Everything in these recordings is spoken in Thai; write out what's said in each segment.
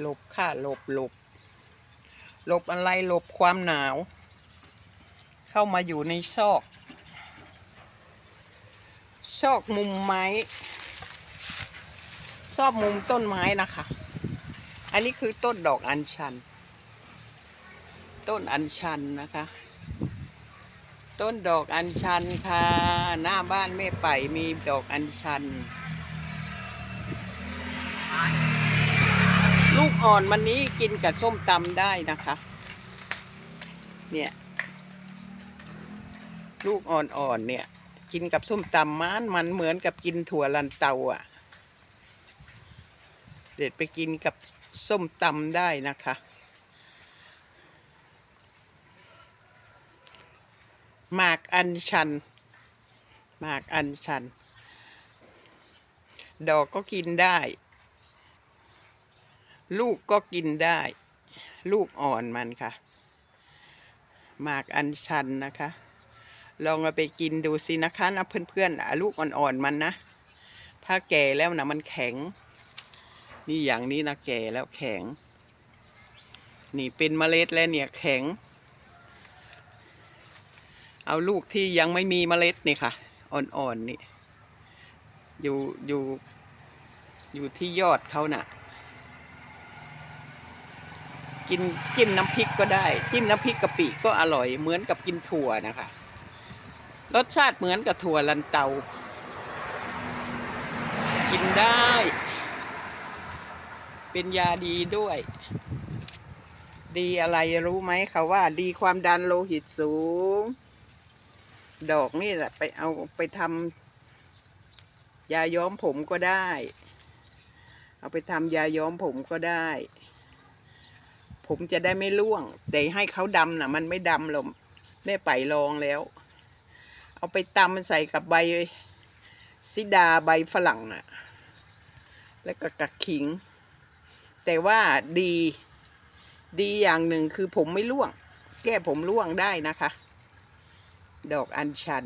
หลบค่ะหลบหลบหลบอะไรหลบความหนาว เข้ามาอยู่ในซอก ซอกมุมไม้ ซอกมุมต้นไม้นะคะ อันนี้คือต้นดอกอัญชัน ต้นอัญชันนะคะ ต้นดอกอัญชันค่ะ หน้าบ้านแม่ไปมีดอกอัญชัน ลูกอ่อนมันนี้กินกับส้มตำได้นะคะ เนี่ย ลูกอ่อนๆเนี่ย กินกับส้มตำมันมันเหมือนกับกินถั่วลันเตาอะ่ะ เด็ดไปกินกับส้มตำได้นะคะหมากอัญชันหมากอัญชัน ดอกก็กินได้ ลูกก็กินได้ ลูกอ่อนมันค่ะ หมากอัญชันนะคะ ลองเอาไปกินดูสินะคะนะเพื่อนๆอะลูกอ่อนๆมันนะ ถ้าแก่แล้วนะมันแข็ง นี่อย่างนี้นะแก่แล้วแข็ง นี่เป็นเมล็ดแล้วเนี่ยแข็ง เอาลูกที่ยังไม่มีเมล็ดนี่ค่ะ อ่อนๆนี่ อยู่อยู่อยู่ที่ยอดเขาน่ะ กินจิ้มน้ำพริกก็ได้ จิ้มน้ำพริกกะปิก็อร่อยเหมือนกับกินถั่วนะคะ รสชาติเหมือนกับถั่วลันเตา กินได้ เป็นยาดีด้วย ดีอะไรรู้ไหมเขาว่า ดีความดันโลหิตสูง ดอกนี่แหละไปเอาไปทำยาย้อมผมก็ได้ เอาไปทำยาย้อมผมก็ได้ ผมจะได้ไม่ร่วง แต่ให้เขาดำน่ะ มันไม่ดำหรอกแม่ไปลองแล้ว เอาไปตำใส่กับใบซิดาใบฝรั่งน่ะ แล้วก็กักขิง แต่ว่าดี ดีอย่างหนึ่งคือผมไม่ร่วง แก้ผมร่วงได้นะคะ ดอกอัญชัน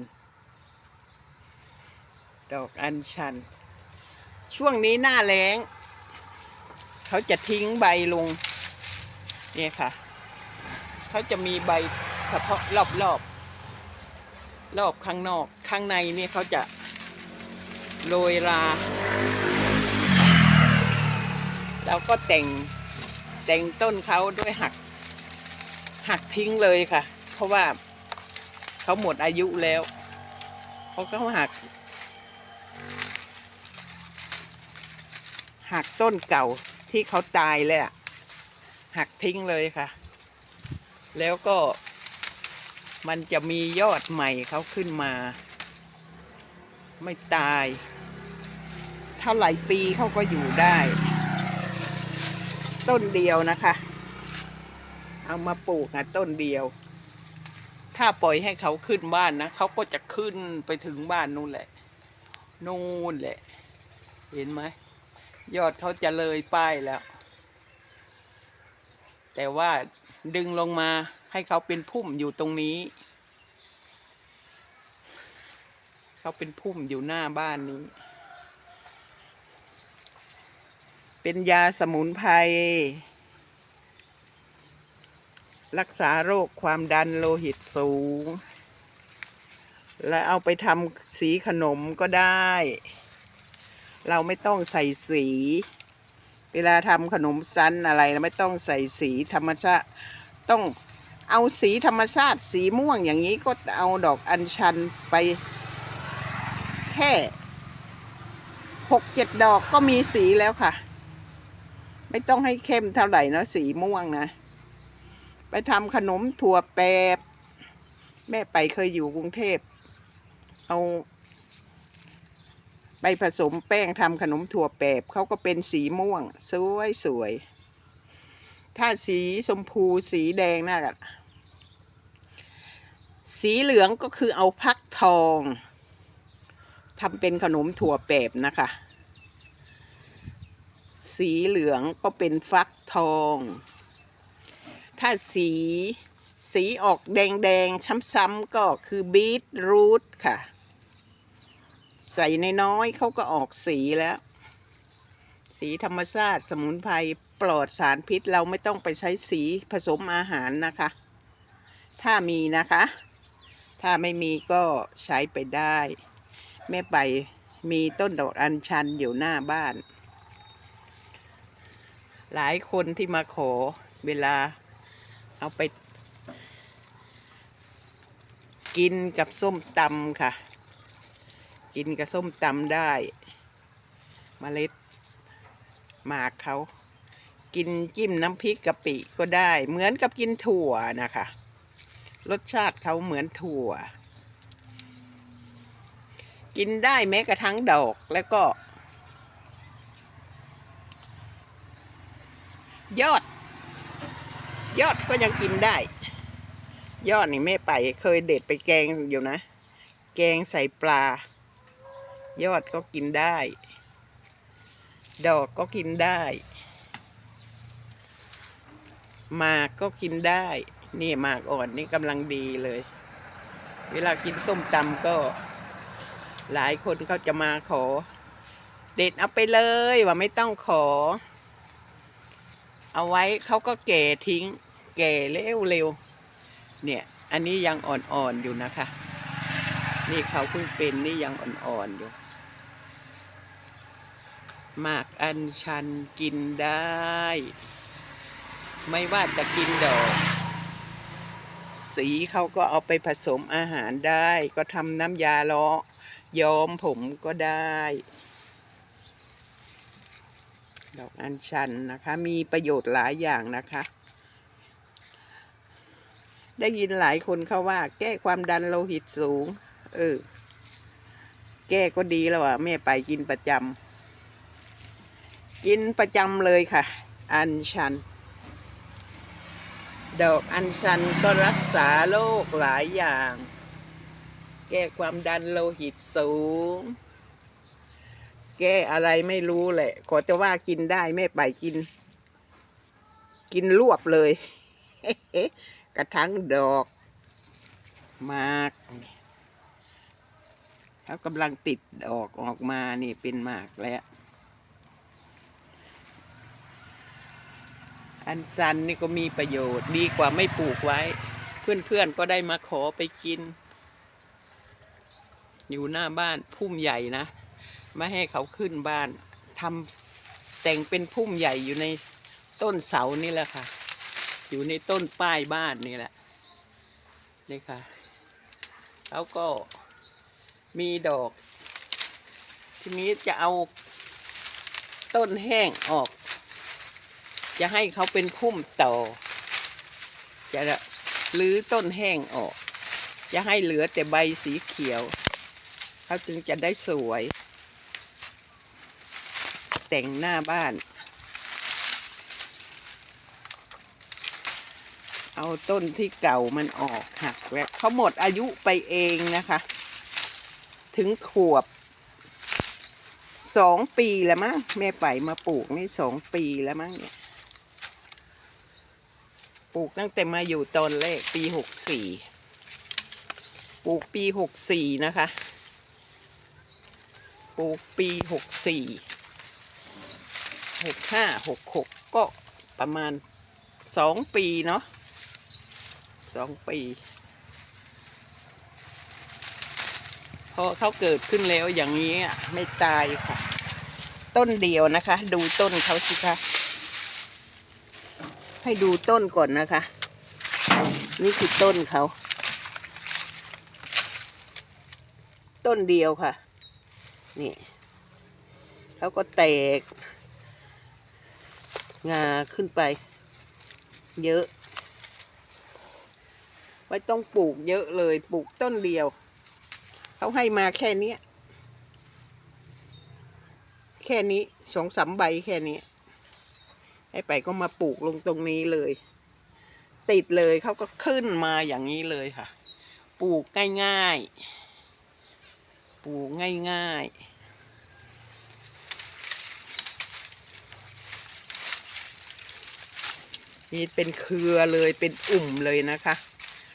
ดอกอัญชัน ช่วงนี้หน้าแล้ง เขาจะทิ้งใบลง เนี่ยค่ะเขาจะมีใบเฉพาะรอบรอบรอบข้างนอกข้างในนี่เขาจะโรยราแล้วก็แต่งแต่งต้นเขาด้วยหัก หักทิ้งเลยค่ะ เพราะว่าเขาหมดอายุแล้วเขาก็หัก หักต้นเก่าที่เขาตายเลยอะ หักทิ้งเลยค่ะ แล้วก็ มันจะมียอดใหม่เขาขึ้นมา ไม่ตาย เท่าไหร่ปีเขาก็อยู่ได้ ต้นเดียวนะคะ เอามาปลูกนะต้นเดียว ถ้าปล่อยให้เขาขึ้นบ้านนะเขาก็จะขึ้นไปถึงบ้านนู่นแหละ นู่นแหละ เห็นไหมยอดเขาจะเลยป้ายแล้ว แต่ว่าดึงลงมาให้เขาเป็นพุ่มอยู่ตรงนี้ เขาเป็นพุ่มอยู่หน้าบ้านนี้ เป็นยาสมุนไพรรักษาโรคความดันโลหิตสูง และเอาไปทำสีขนมก็ได้ เราไม่ต้องใส่สี เวลาทำขนมซันอะไรไม่ต้องใส่สีธรรมชาติต้องเอาสีธรรมชาติสีม่วงอย่างนี้ก็เอาดอกอัญชันไปแค่หกเจ็ดดอกก็มีสีแล้วค่ะ ไม่ต้องให้เข้มเท่าไหร่นะสีม่วงนะ ไปทำขนมถั่วแปบ แม่ไปเคยอยู่กรุงเทพ เอา ไปผสมแป้งทำขนมถั่วแปบเขาก็เป็นสีม่วง สวยสวย ถ้าสีชมพูสีแดงน่ะสีเหลืองก็คือเอาพักทองทำเป็นขนมถั่วแปบนะคะ สีเหลืองก็เป็นฟักทอง ถ้าสีสีออกแดงๆ ช้ำๆก็คือบีทรูทค่ะ ใส่ในน้อยเขาก็ออกสีแล้ว สีธรรมชาติสมุนไพรปลอดสารพิษเราไม่ต้องไปใช้สีผสมอาหารนะคะ ถ้ามีนะคะ ถ้าไม่มีก็ใช้ไปได้ แม่ไปมีต้นดอกอัญชันอยู่หน้าบ้าน หลายคนที่มาขอเวลาเอาไปกินกับส้มตำค่ะ กินกับส้มตำได้มเมล็ดหมากเขากินจิ้มน้ำพริกกะปิก็ได้ เหมือนกับกินถั่วนะคะ รสชาติเขาเหมือนถั่ว กินได้แม้กระทั่งดอกแล้วก็ ยอด ยอดก็ยังกินได้ ยอดนี่แม่ไปเคยเด็ดไปแกงอยู่นะ แกงใส่ปลา ยอดก็กินได้ ดอกก็กินได้หมากก็กินได้ นี่หมากอ่อนนี่กำลังดีเลย เวลากินส้มตำก็ หลายคนเขาจะมาขอ เด็ดเอาไปเลยว่าไม่ต้องขอ เอาไว้เขาก็แก่ทิ้ง แก่เร็วเร็วเนี่ย อันนี้ยังอ่อนๆออยู่นะคะ นี่เขาเพิ่งเป็นนี่ยังอ่อนๆอยู่ หมากอัญชันกินได้ ไม่ว่าจะกินดอก สีเขาก็เอาไปผสมอาหารได้ ก็ทำน้ำยาล้อย้อมผมก็ได้ ดอกอัญชันนะคะ มีประโยชน์หลายอย่างนะคะ ได้ยินหลายคนเขาว่า แก้ความดันโลหิตสูง เออ แก้ก็ดีแล้วอะ แม่ไปกินประจำ กินประจำเลยค่ะ อัญชัน ดอกอัญชันก็รักษาโรคหลายอย่าง แก้ความดันโลหิตสูง แก้อะไรไม่รู้แหละ ขอแต่ว่ากินได้แม่ไปกิน กินรวบเลย กระทั่งดอกมากเขากำลังติดดอกออกมานี่เป็นหมากแล้ว อันซันนี่ก็มีประโยชน์ดีกว่าไม่ปลูกไว้ เพื่อนๆก็ได้มาขอไปกิน อยู่หน้าบ้านพุ่มใหญ่นะไม่ให้เขาขึ้นบ้านทำแต่งเป็นพุ่มใหญ่อยู่ในต้นเสานี่แหละค่ะ อยู่ในต้นป้ายบ้านนี่แหละนี่ค่ะเขาก็มีดอก ทีนี้จะเอาต้นแห้งออก จะให้เขาเป็นพุ่มต่อ จะรื้อต้นแห้งออก จะให้เหลือแต่ใบสีเขียว เขาจึงจะได้สวย แต่งหน้าบ้าน เอาต้นที่เก่ามันออกหักแล้วเขาหมดอายุไปเองนะคะ ถึงขวบสองปีแล้วมั้งแม่ไปมาปลูกนี่สองปีแล้วมั้งเนี่ย ปลูกตั้งแต่มาอยู่ตอนแรกปีหกสี่ปลูกปีหกสี่นะคะ ปลูกปีหกสี่หกห้าหกหกก็ประมาณสองปีเนาะสองปี พอเขาเกิดขึ้นแล้วอย่างนี้ไม่ตายค่ะ ต้นเดียวนะคะ ดูต้นเขาสิคะ ให้ดูต้นก่อนนะคะ นี่คือต้นเขา ต้นเดียวค่ะ นี่เขาก็แตก งาขึ้นไป เยอะไม่ต้องปลูกเยอะเลยปลูกต้นเดียว เขาให้มาแค่นี้ แค่นี้สองสามใบแค่นี้ ให้ไปก็มาปลูกลงตรงนี้เลย ติดเลยเขาก็ขึ้นมาอย่างนี้เลยค่ะ ปลูกง่ายๆ ปลูกง่ายๆนี่เป็นเครือเลยเป็นอุ่มเลยนะคะ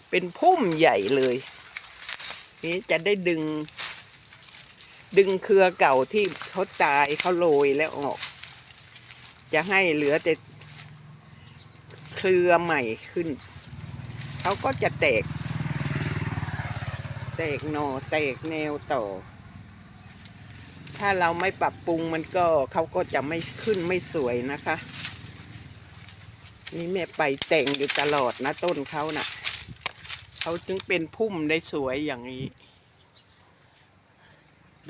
เป็นพุ่มใหญ่เลย นี่จะได้ดึง ดึงเครือเก่าที่เขาตายเขาโรยแล้วออก จะให้เหลือแต่เครือใหม่ขึ้น เขาก็จะแตก แตกหนอแตกแนวต่อ ถ้าเราไม่ปรับปรุงมันก็เขาก็จะไม่ขึ้นไม่สวยนะคะ นี่แม่ไปแต่งอยู่ตลอดนะต้นเขาน่ะ เขาจึงเป็นพุ่มได้สวยอย่างนี้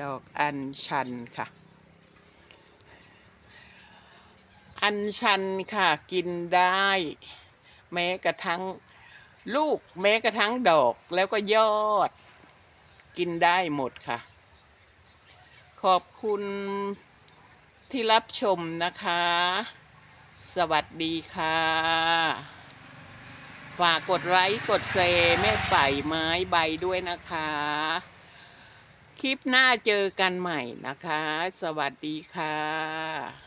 ดอกอัญชันค่ะ อัญชันค่ะกินได้ แม้กระทั่งลูกแม้กระทั่งดอกแล้วก็ยอด กินได้หมดค่ะ ขอบคุณที่รับชมนะคะ สวัสดีค่ะ ฝากกดไลค์กดแชร์แม่ไฝ่ไม้ใบด้วยนะคะ คลิปหน้าเจอกันใหม่นะคะ สวัสดีค่ะ